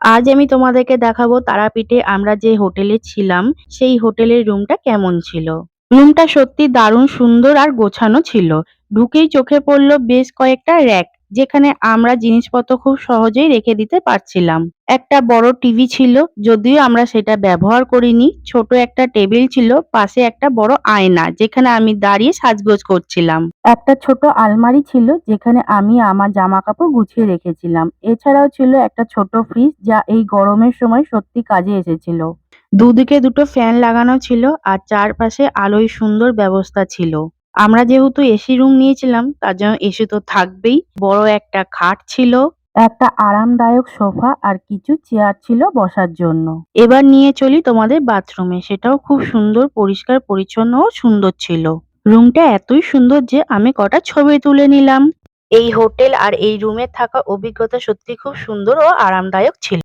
আজ আমি তোমাদেরকে দেখাবো তারাপীঠে আমরা যে হোটেলে ছিলাম, সেই হোটেলের রুমটা কেমন ছিল। রুমটা সত্যি দারুণ সুন্দর আর গোছানো ছিল। ঢুকেই চোখে পড়ল বেশ কয়েকটা র্যাক। যেখানে আমরা জিনিসপত্র খুব সহজেই রেখে দিতে পারছিলাম। একটা বড় টিভি ছিল, যদিও আমরা সেটা ব্যবহার করিনি। ছোট একটা টেবিল ছিল, পাশে একটা বড় আয়না, যেখানে আমি দাঁড়িয়ে সাজগোজ করছিলাম। একটা ছোট আলমারি ছিল, যেখানে আমি আমার জামা কাপড় গুছিয়ে রেখেছিলাম। এছাড়াও ছিল একটা ছোট ফ্রিজ, যা এই গরমের সময় সত্যি কাজে এসেছিল। দুদিকে দুটো ফ্যান লাগানো ছিল, আর চারপাশে আলোয় সুন্দর ব্যবস্থা ছিল। আমরা যেহেতু এসি রুম নিয়েছিলাম, তার জন্য এসি তো থাকবেই। বড় একটা খাট ছিল, একটা আরামদায়ক সোফা আর কিছু চেয়ার ছিল বসার জন্য। এবার নিয়ে চলি তোমাদের বাথরুমে। সেটাও খুব সুন্দর, পরিষ্কার, পরিচ্ছন্ন ও সুন্দর ছিল। রুমটা এতই সুন্দর যে আমি কটা ছবি তুলে নিলাম। এই হোটেল আর এই রুমে থাকা অভিজ্ঞতা সত্যি খুব সুন্দর ও আরামদায়ক ছিল।